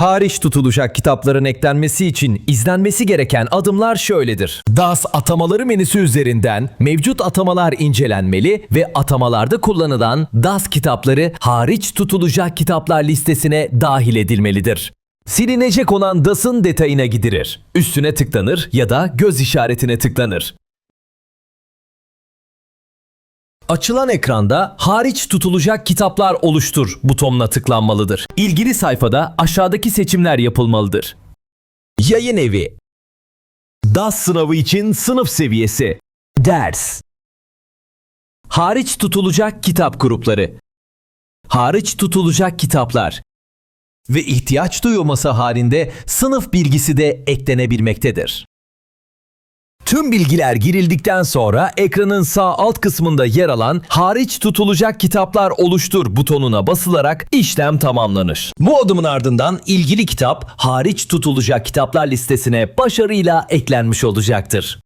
Hariç tutulacak kitapların eklenmesi için izlenmesi gereken adımlar şöyledir. DAS atamaları menüsü üzerinden mevcut atamalar incelenmeli ve atamalarda kullanılan DAS kitapları hariç tutulacak kitaplar listesine dahil edilmelidir. Silinecek olan DAS'ın detayına gidilir. Üstüne tıklanır ya da göz işaretine tıklanır. Açılan ekranda hariç tutulacak kitaplar oluştur butonuna tıklanmalıdır. İlgili sayfada aşağıdaki seçimler yapılmalıdır. Yayın evi DAS sınavı için sınıf seviyesi Ders Hariç tutulacak kitap grupları Hariç tutulacak kitaplar ve ihtiyaç duyulması halinde sınıf bilgisi de eklenebilmektedir. Tüm bilgiler girildikten sonra ekranın sağ alt kısmında yer alan hariç tutulacak kitaplar oluştur butonuna basılarak işlem tamamlanır. Bu adımın ardından ilgili kitap hariç tutulacak kitaplar listesine başarıyla eklenmiş olacaktır.